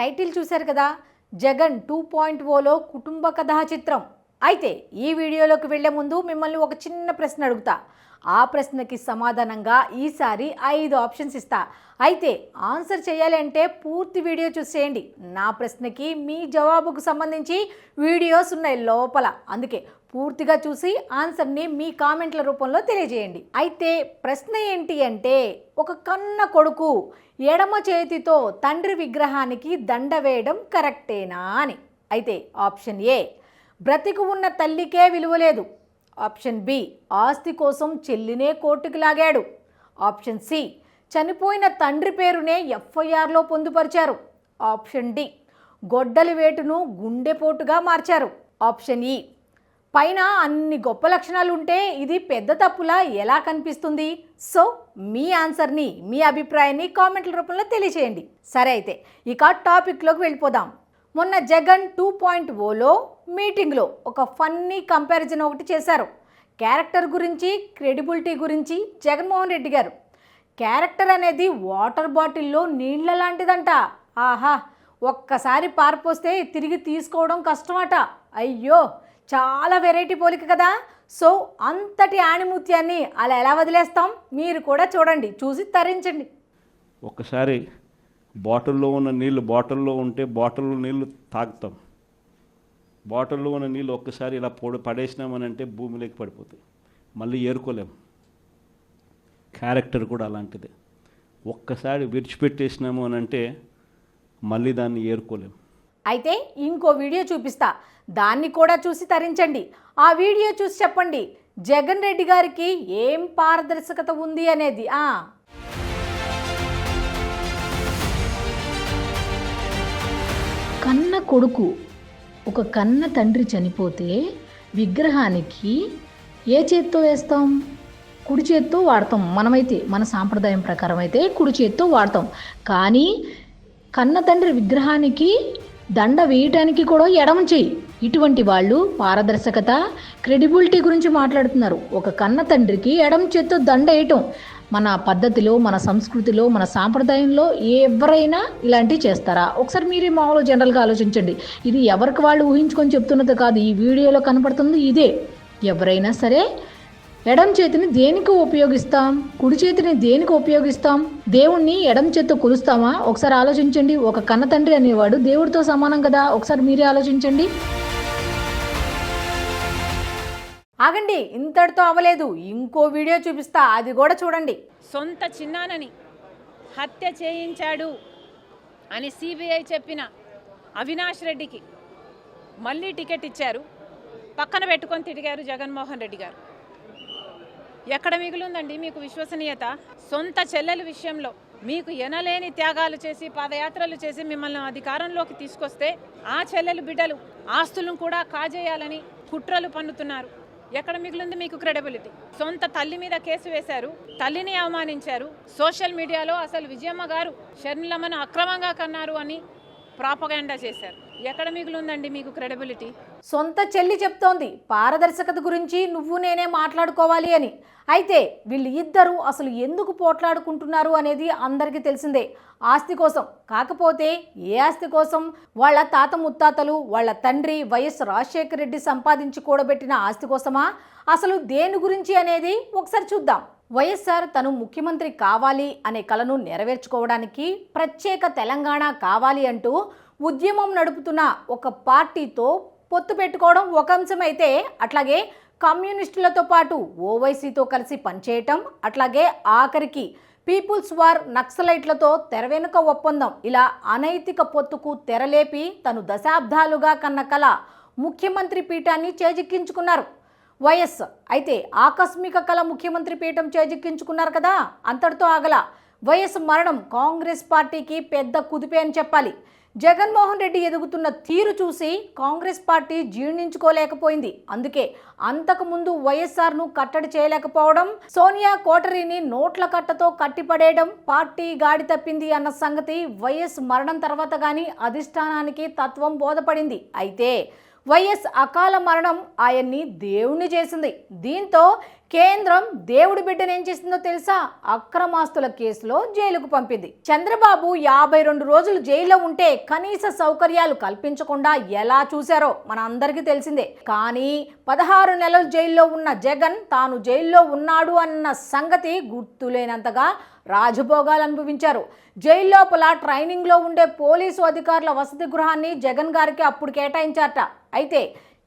Title చూశారు కదా? Jagan two point Ola కుటుంబ కథా చిత్రం. అయితే ఈ వీడియోలోకి వెళ్ళే ముందు మిమ్మల్ని ఒక చిన్న ప్రశ్న అడుగుతా. ఆ ప్రశ్నకి సమాధానంగా ఈసారి ఐదు ఆప్షన్స్ ఇస్తా. అయితే ఆన్సర్ చేయాలి అంటే పూర్తి వీడియో చూసేయండి నా ప్రశ్నకి మీ జవాబుకు సంబంధించి వీడియోస్ ఉన్నాయి లోపల. అందుకే పూర్తిగా చూసి ఆన్సర్ని మీ కామెంట్ల రూపంలో తెలియజేయండి. అయితే ప్రశ్న ఏంటి అంటే ఒక కన్న కొడుకు ఎడమ చేతితో తండ్రి విగ్రహానికి దండ వేయడం కరెక్టేనా అని. అయితే ఆప్షన్ ఏ బ్రతికి ఉన్న తల్లికే విలువ లేదు. ఆప్షన్ బి ఆస్తి కోసం చెల్లినే కోర్టుకు లాగాడు. ఆప్షన్ సి చనిపోయిన తండ్రి పేరునే ఎఫ్ఐఆర్లో పొందుపరిచారు. ఆప్షన్ డి గొడ్డలి వేటును గుండెపోటుగా మార్చారు. ఆప్షన్ ఈ పైన అన్ని గొప్ప లక్షణాలు ఉంటే ఇది పెద్ద తప్పులా ఎలా కనిపిస్తుంది? సో మీ ఆన్సర్ని మీ అభిప్రాయాన్ని కామెంట్ల రూపంలో తెలియచేయండి. సరే అయితే ఇక టాపిక్లోకి వెళ్ళిపోదాం. మొన్న జగన్ టూ పాయింట్ ఓలో మీటింగ్లో ఒక ఫన్నీ కంపారిజన్ ఒకటి చేశారు. క్యారెక్టర్ గురించి క్రెడిబిలిటీ గురించి జగన్మోహన్ రెడ్డి గారు. క్యారెక్టర్ అనేది వాటర్ బాటిల్లో నీళ్ళ లాంటిదంట. ఆహా ఒక్కసారి పారిపోస్తే తిరిగి తీసుకోవడం కష్టమట. అయ్యో చాలా వెరైటీ పోలిక కదా. సో అంతటి ఆణిముత్యాన్ని అలా ఎలా వదిలేస్తాం? మీరు కూడా చూడండి చూసి తరించండి. ఒక్కసారి బాటిల్లో ఉన్న నీళ్ళు బాటిల్లో ఉంటే బాటిల్లో నీళ్ళు తాగుతాం. బాటిల్లో ఉన్న నీళ్ళు ఒక్కసారి ఇలా పొడి పడేసినామని అంటే భూమిలోకి పడిపోతాయి. మళ్ళీ ఏరుకోలేం. క్యారెక్టర్ కూడా అలాంటిదే. ఒక్కసారి విడిచిపెట్టేసినాము అని అంటే మళ్ళీ దాన్ని ఏరుకోలేము అయితే ఇంకో వీడియో చూపిస్తా. దాన్ని కూడా చూసి తరించండి. ఆ వీడియో చూసి చెప్పండి. జగన్ రెడ్డి గారికి ఏం పారదర్శకత ఉంది అనేది ఆ. కన్న కొడుకు ఒక కన్న తండ్రి చనిపోతే విగ్రహానికి ఏ చేత్తో వేస్తాం? కుడి చేత్తో వాడతాం. మనమైతే మన సాంప్రదాయం ప్రకారం అయితే కుడి చేత్తో వాడతాం. కానీ కన్న తండ్రి విగ్రహానికి దండ వేయటానికి కూడా ఎడమ చెయ్యి ఇటువంటి వాళ్ళు పారదర్శకత క్రెడిబిలిటీ గురించి మాట్లాడుతున్నారు. ఒక కన్న తండ్రికి ఎడమ చేత్తో దండ వేయటం. మన పద్ధతిలో మన సంస్కృతిలో మన సాంప్రదాయంలో ఎవరైనా ఇలాంటివి చేస్తారా? ఒకసారి మీరే మామూలు జనరల్గా ఆలోచించండి. ఇది ఎవరికి వాళ్ళు ఊహించుకొని చెప్తున్నది కాదు. ఈ వీడియోలో కనపడుతుంది ఇదే. ఎవరైనా సరే ఎడం చేతిని దేనికి ఉపయోగిస్తాం? కుడి చేతిని దేనికి ఉపయోగిస్తాం? దేవుణ్ణి ఎడం చేత్తో కొలుస్తామా ఒకసారి ఆలోచించండి. ఒక కన్న తండ్రి అనేవాడు దేవుడితో సమానం కదా? ఒకసారి మీరే ఆలోచించండి. ఆగండి ఇంతటితో అవ్వలేదు. ఇంకో వీడియో చూపిస్తా. అది కూడా చూడండి. సొంత చిన్నానని హత్య చేయించాడు అని సిబిఐ చెప్పిన అవినాష్ రెడ్డికి మళ్ళీ టికెట్ ఇచ్చారు. పక్కన పెట్టుకొని తిరిగారు జగన్మోహన్ రెడ్డి గారు. ఎక్కడ మిగులుందండి మీకు విశ్వసనీయత? సొంత చెల్లెల విషయంలో మీకు ఎనలేని త్యాగాలు చేసి పాదయాత్రలు చేసి మిమ్మల్ని అధికారంలోకి తీసుకొస్తే ఆ చెల్లెలు బిడ్డలు ఆస్తులను కూడా కాజేయాలని కుట్రలు పన్నుతున్నారు. ఎక్కడ మిగిలింది మీకు క్రెడిబిలిటీ? సొంత తల్లి మీద కేసు వేశారు తల్లిని అవమానించారు. సోషల్ మీడియాలో అసలు విజయమ్మ గారు షర్మిలమ్మను అక్రమంగా కన్నారు అని ప్రాపగాండా చేశారు. ఎక్కడ మిగిలిందండి మీకు క్రెడిబిలిటీ? సొంత చెల్లి చెప్తోంది. పారదర్శకత గురించి నువ్వు నేనే మాట్లాడుకోవాలి అని. అయితే వీళ్ళు ఇద్దరు అసలు ఎందుకు పోట్లాడుకుంటున్నారు అనేది అందరికీ తెలిసిందే. ఆస్తి కోసం. కాకపోతే ఏ ఆస్తి కోసం? వాళ్ళ తాత ముత్తాతలు వాళ్ళ తండ్రి వైఎస్ రాజశేఖర రెడ్డి సంపాదించి కూడబెట్టిన ఆస్తి కోసమా? అసలు దేని గురించి అనేది ఒకసారి చూద్దాం. వైఎస్ఆర్ తను ముఖ్యమంత్రి కావాలి అనే కలను నెరవేర్చుకోవడానికి ప్రత్యేక తెలంగాణ కావాలి అంటూ ఉద్యమం నడుపుతున్న ఒక పార్టీతో పొత్తు పెట్టుకోవడం ఒక అంశమైతే అట్లాగే కమ్యూనిస్టులతో పాటు ఓవైసీతో కలిసి పనిచేయటం అట్లాగే ఆఖరికి పీపుల్స్ వార్ నక్సలైట్లతో తెరవెనుక ఒప్పందం. ఇలా అనైతిక పొత్తుకు తెరలేపి తను దశాబ్దాలుగా కన్న కల ముఖ్యమంత్రి పీఠాన్ని చేజిక్కించుకున్నారు. వైఎస్ అయితే ఆకస్మిక కళ ముఖ్యమంత్రి పీఠం చేజిక్కించుకున్నారు కదా అంతటితో ఆగల వైఎస్ మరణం కాంగ్రెస్ పార్టీకి పెద్ద కుదిపే అని చెప్పాలి. జగన్మోహన్ రెడ్డి ఎదుగుతున్న తీరు చూసి కాంగ్రెస్ పార్టీ జీర్ణించుకోలేకపోయింది. అందుకే అంతకుముందు వైఎస్ఆర్ను కట్టడి చేయలేకపోవడం సోనియా కోటరీని నోట్ల కట్టతో కట్టిపడేయడం పార్టీ గాడి తప్పింది అన్న సంగతి వైఎస్ మరణం తర్వాత గాని అధిష్టానానికి తత్వం బోధపడింది. అయితే వైఎస్ అకాల మరణం ఆయన్ని దేవుణ్ణి చేసింది. దీంతో కేంద్రం దేవుడి బిడ్డను ఏం చేసిందో తెలుసా? అక్రమాస్తుల కేసులో జైలుకు పంపింది. చంద్రబాబు యాభై రెండు రోజులు జైల్లో ఉంటే కనీస సౌకర్యాలు కల్పించకుండా ఎలా చూశారో మన అందరికీ తెలిసిందే. కానీ పదహారు నెలలు జైల్లో ఉన్న జగన్ తాను జైల్లో ఉన్నాడు అన్న సంగతి గుర్తులేనంతగా రాజభోగాలు అనుభవించారు. జైలు లోపల ట్రైనింగ్లో ఉండే పోలీసు అధికారుల వసతి గృహాన్ని జగన్ గారికి అప్పుడు కేటాయించారట. అయితే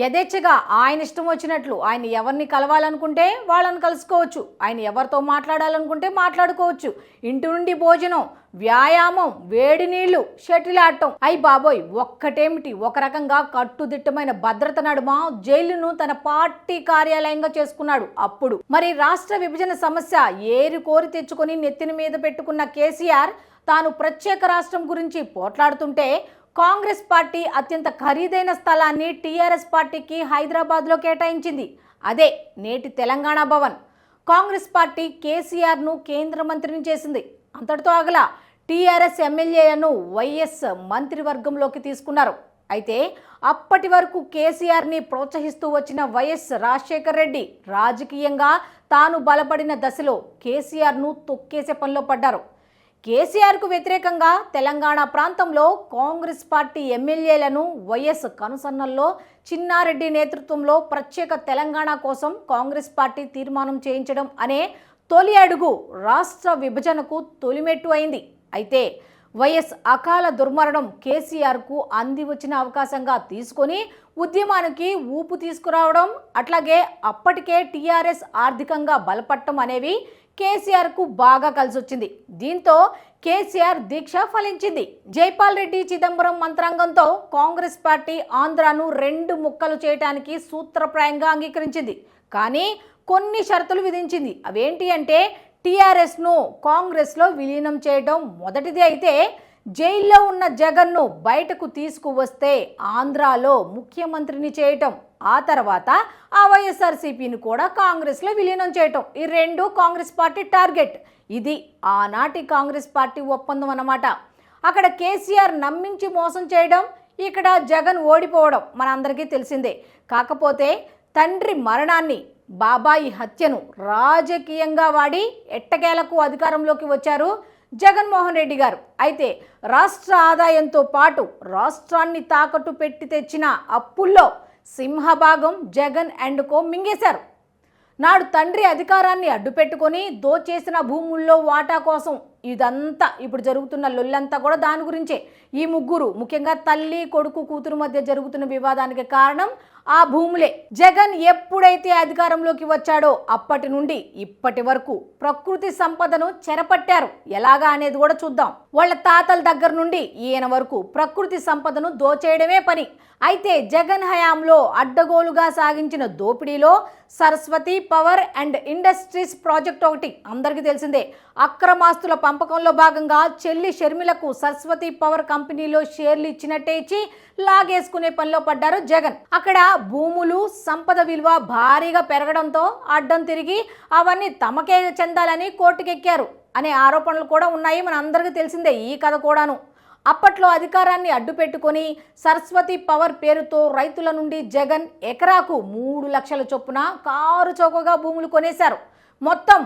యథేచ్ఛగా ఆయన ఇష్టం వచ్చినట్లు ఆయన ఎవరిని కలవాలనుకుంటే వాళ్ళని కలుసుకోవచ్చు. ఆయన ఎవరితో మాట్లాడాలనుకుంటే మాట్లాడుకోవచ్చు. ఇంటి నుండి భోజనం వ్యాయామం వేడి నీళ్ళు షటిల్ ఆడటం అయి బాబోయ్ ఒక్కటేమిటి? ఒక రకంగా కట్టుదిట్టమైన భద్రత నడుమ జైలును తన పార్టీ కార్యాలయంగా చేసుకున్నాడు అప్పుడు. మరి రాష్ట్ర విభజన సమస్య ఏరి కోరి తెచ్చుకొని నెత్తిన మీద పెట్టుకున్న కేసీఆర్ తాను ప్రత్యేక రాష్ట్రం గురించి పోట్లాడుతుంటే కాంగ్రెస్ పార్టీ అత్యంత ఖరీదైన స్థలాన్ని టీఆర్ఎస్ పార్టీకి హైదరాబాద్లో కేటాయించింది. అదే నేటి తెలంగాణ భవన్. కాంగ్రెస్ పార్టీ కేసీఆర్ను కేంద్ర మంత్రిని చేసింది. అంతటితో ఆగల టీఆర్ఎస్ ఎమ్మెల్యేలను వైఎస్ మంత్రివర్గంలోకి తీసుకున్నారు. అయితే అప్పటి వరకు కేసీఆర్ని ప్రోత్సహిస్తూ వచ్చిన వైఎస్ రాజశేఖర్ రెడ్డి రాజకీయంగా తాను బలపడిన దశలో కేసీఆర్ను తొక్కేసే పనిలో పడ్డారు. కేసీఆర్కు వ్యతిరేకంగా తెలంగాణ ప్రాంతంలో కాంగ్రెస్ పార్టీ ఎమ్మెల్యేలను వైఎస్ కనుసన్నల్లో చిన్నారెడ్డి నేతృత్వంలో ప్రత్యేక తెలంగాణ కోసం కాంగ్రెస్ పార్టీ తీర్మానం చేయించడం అనే తొలి అడుగు రాష్ట్ర విభజనకు తొలిమెట్టు అయింది. అయితే వైఎస్ అకాల దుర్మరణం కేసీఆర్కు అంది వచ్చిన అవకాశంగా తీసుకొని ఉద్యమానికి ఊపు తీసుకురావడం అట్లాగే అప్పటికే టీఆర్ఎస్ ఆర్థికంగా బలపడటం అనేవి కేసీఆర్కు బాగా కలిసొచ్చింది. దీంతో కేసీఆర్ దీక్ష ఫలించింది. జైపాల్ రెడ్డి చిదంబరం మంత్రాంగంతో కాంగ్రెస్ పార్టీ ఆంధ్రాను రెండు ముక్కలు చేయటానికి సూత్రప్రాయంగా అంగీకరించింది. కానీ కొన్ని షరతులు విధించింది. అవేంటి అంటే టీఆర్ఎస్ను కాంగ్రెస్లో విలీనం చేయడం మొదటిది అయితే జైల్లో ఉన్న జగన్ను బయటకు తీసుకువస్తే ఆంధ్రాలో ముఖ్యమంత్రిని చేయటం. ఆ తర్వాత ఆ వైఎస్ఆర్సీపీని కూడా కాంగ్రెస్లో విలీనం చేయటం. ఈ రెండు కాంగ్రెస్ పార్టీ టార్గెట్. ఇది ఆనాటి కాంగ్రెస్ పార్టీ ఒప్పందం అన్నమాట. అక్కడ కేసీఆర్ నమ్మించి మోసం చేయడం ఇక్కడ జగన్ ఓడిపోవడం మనందరికీ తెలిసిందే. కాకపోతే తండ్రి మరణాన్ని బాబాయి హత్యను రాజకీయంగా వాడి ఎట్టకేలకు అధికారంలోకి వచ్చారు జగన్మోహన్ రెడ్డి గారు. అయితే రాష్ట్ర ఆదాయంతో పాటు రాష్ట్రాన్ని తాకట్టు పెట్టి తెచ్చిన అప్పుల్లో సింహభాగం జగన్ అండ్ కో మింగేశారు. నాడు తండ్రి అధికారాన్ని అడ్డుపెట్టుకొని దోచేసిన భూముల్లో వాటా కోసం ఇదంతా ఇప్పుడు జరుగుతున్న లొల్లంతా కూడా దాని గురించే. ఈ ముగ్గురు ముఖ్యంగా తల్లి కొడుకు కూతురు మధ్య జరుగుతున్న వివాదానికి కారణం ఆ భూములే జగన్ ఎప్పుడైతే అధికారంలోకి వచ్చాడో అప్పటి నుండి ఇప్పటి వరకు ప్రకృతి సంపదను చెరపట్టారు. ఎలాగా అనేది కూడా చూద్దాం. వాళ్ళ తాతల దగ్గర నుండి ఈయన వరకు ప్రకృతి సంపదను దోచేయడమే పని. అయితే జగన్ హయాంలో అడ్డగోలుగా సాగించిన దోపిడీలో Saraswati power and industries project ఒకటి. అందరికీ తెలిసిందే. అక్రమాస్తుల పంపకంలో భాగంగా చెల్లి షర్మిలకు సరస్వతి పవర్ కంపెనీలో షేర్లు ఇచ్చినట్టే ఇచ్చి లాగేసుకునే పనిలో పడ్డారు జగన్. అక్కడ భూములు సంపద విలువ భారీగా పెరగడంతో అడ్డం తిరిగి అవన్నీ తమకే చెందాలని కోర్టుకెక్కారు అనే ఆరోపణలు కూడా ఉన్నాయి. మన అందరికీ తెలిసిందే ఈ కథ కూడాను. అప్పట్లో అధికారాన్ని అడ్డుపెట్టుకొని సరస్వతి పవర్ పేరుతో రైతుల నుండి జగన్ ఎకరాకు మూడు లక్షల చొప్పున కారు చౌకగా భూములు కొనేశారు. మొత్తం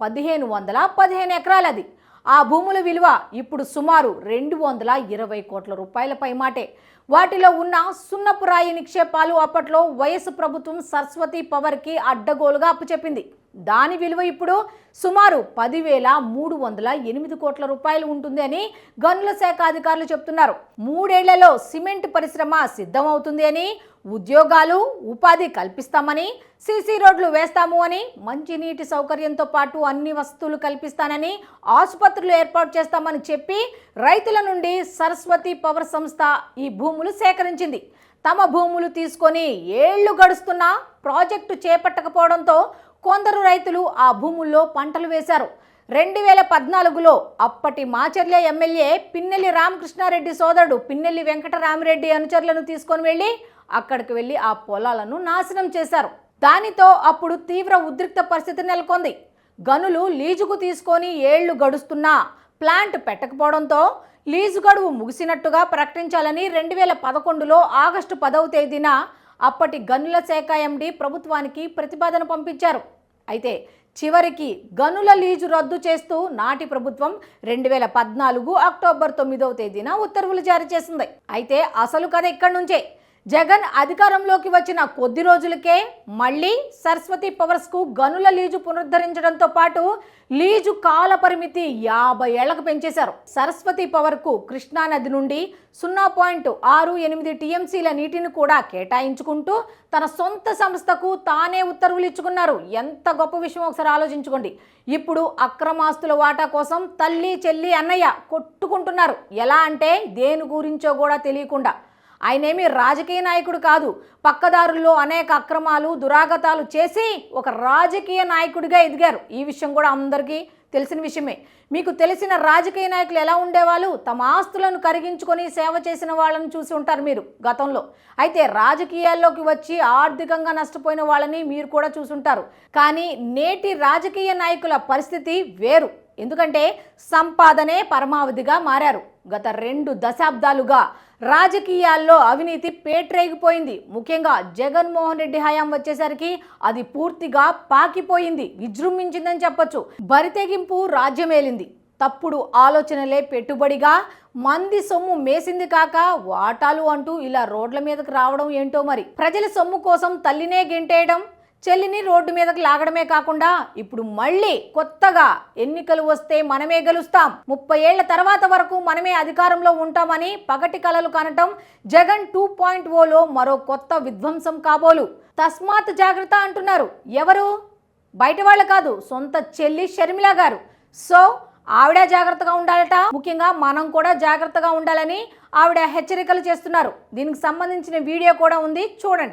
పదిహేను వందల పదిహేను ఎకరాలది. ఆ భూముల విలువ ఇప్పుడు సుమారు రెండు వందల ఇరవై కోట్ల రూపాయల పైమాటే వాటిలో ఉన్న సున్నపురాయి నిక్షేపాలు అప్పట్లో వయసు ప్రభుత్వం సరస్వతి పవర్కి అడ్డగోలుగా అప్పుచెప్పింది. దాని విలువ ఇప్పుడు సుమారు పదివేల మూడు వందల ఎనిమిది కోట్ల రూపాయలు ఉంటుంది అని గనుల శాఖ అధికారులు చెప్తున్నారు. మూడేళ్ళలో సిమెంట్ పరిశ్రమ సిద్ధమవుతుంది అని ఉద్యోగాలు ఉపాధి కల్పిస్తామని సీసీ రోడ్లు వేస్తాము అని మంచినీటి సౌకర్యంతో పాటు అన్ని వస్తువులు కల్పిస్తానని ఆసుపత్రులు ఏర్పాటు చేస్తామని చెప్పి రైతుల నుండి సరస్వతి పవర్ సంస్థ ఈ భూములు సేకరించింది. తమ భూములు తీసుకొని ఏళ్ళు గడుస్తున్నా ప్రాజెక్టు చేపట్టకపోవడంతో కొందరు రైతులు ఆ భూముల్లో పంటలు వేశారు. రెండు వేల పద్నాలుగులో అప్పటి మాచర్ల ఎమ్మెల్యే పిన్నెల్లి రామకృష్ణారెడ్డి సోదరుడు పిన్నెల్లి వెంకటరామిరెడ్డి అనుచరులను తీసుకొని వెళ్ళి అక్కడికి వెళ్ళి ఆ పొలాలను నాశనం చేశారు. దానితో అప్పుడు తీవ్ర ఉద్రిక్త పరిస్థితి నెలకొంది. గనులు లీజుకు తీసుకొని ఏళ్ళు గడుస్తున్నా ప్లాంట్ పెట్టకపోవడంతో లీజు గడువు ముగిసినట్టుగా ప్రకటించాలని రెండు వేల పదకొండులో ఆగస్టు పదవ తేదీన అప్పటి గనుల శాఖ ఎండి ప్రభుత్వానికి ప్రతిపాదన పంపించారు. అయితే చివరికి గనుల లీజు రద్దు చేస్తూ నాటి ప్రభుత్వం రెండు వేల పద్నాలుగు అక్టోబర్ తొమ్మిదవ తేదీన ఉత్తర్వులు జారీ చేసింది. అయితే అసలు కథ ఇక్కడి నుంచే. జగన్ అధికారంలోకి వచ్చిన కొద్ది రోజులకే మళ్ళీ సరస్వతి పవర్స్కు గనుల లీజు పునరుద్ధరించడంతో పాటు లీజు కాల పరిమితి యాభై ఏళ్ళకు పెంచేశారు. సరస్వతి పవర్కు కృష్ణానది నుండి సున్నా పాయింట్ ఆరు ఎనిమిది టీఎంసీల నీటిని కూడా కేటాయించుకుంటూ తన సొంత సంస్థకు తానే ఉత్తర్వులు ఇచ్చుకున్నారు. ఎంత గొప్ప విషయం ఒకసారి ఆలోచించుకోండి. ఇప్పుడు అక్రమాస్తుల వాటా కోసం తల్లి చెల్లి అన్నయ్య కొట్టుకుంటున్నారు. ఎలా అంటే దేని గురించో కూడా తెలియకుండా ఆయనేమి రాజకీయ నాయకుడు కాదు. పక్కదారుల్లో అనేక అక్రమాలు దురాగతాలు చేసి ఒక రాజకీయ నాయకుడిగా ఎదిగారు. ఈ విషయం కూడా అందరికీ తెలిసిన విషయమే. మీకు తెలిసిన రాజకీయ నాయకులు ఎలా ఉండేవాళ్ళు? తమ ఆస్తులను కరిగించుకొని సేవ చేసిన వాళ్ళని చూసి ఉంటారు మీరు గతంలో. అయితే రాజకీయాల్లోకి వచ్చి ఆర్థికంగా నష్టపోయిన వాళ్ళని మీరు కూడా చూసుంటారు కానీ నేటి రాజకీయ నాయకుల పరిస్థితి వేరు. ఎందుకంటే సంపాదనే పరమావధిగా మారారు. గత రెండు దశాబ్దాలుగా రాజకీయాల్లో అవినీతి పేట్రేగిపోయింది. ముఖ్యంగా జగన్మోహన్ రెడ్డి హయాం వచ్చేసరికి అది పూర్తిగా పాకిపోయింది. విజృంభించిందని చెప్పొచ్చు. బరితెగింపు రాజ్యమేలింది. తప్పుడు ఆలోచనలే పెట్టుబడిగా మంది సొమ్ము మేసింది కాక వాటాలు అంటూ ఇలా రోడ్ల మీదకి రావడం ఏంటో మరి? ప్రజల సొమ్ము కోసం తల్లినే గెంటేయడం చెల్లిని రోడ్డు మీదకి లాగడమే కాకుండా ఇప్పుడు మళ్ళీ కొత్తగా ఎన్నికలు వస్తే మనమే గెలుస్తాం. ముప్పై ఏళ్ళ తర్వాత వరకు మనమే అధికారంలో ఉంటామని పగటి కలలు కనటం జగన్ టూ పాయింట్ ఓలో మరో కొత్త విధ్వంసం కాబోలు. తస్మాత్ జాగ్రత్త అంటున్నారు. ఎవరు? బయట వాళ్ళు కాదు సొంత చెల్లి షర్మిల గారు. సో ఆవిడ జాగ్రత్తగా ఉండాలట? ముఖ్యంగా మనం కూడా జాగ్రత్తగా ఉండాలని ఆవిడ హెచ్చరికలు చేస్తున్నారు. దీనికి సంబంధించిన వీడియో కూడా ఉంది. చూడండి.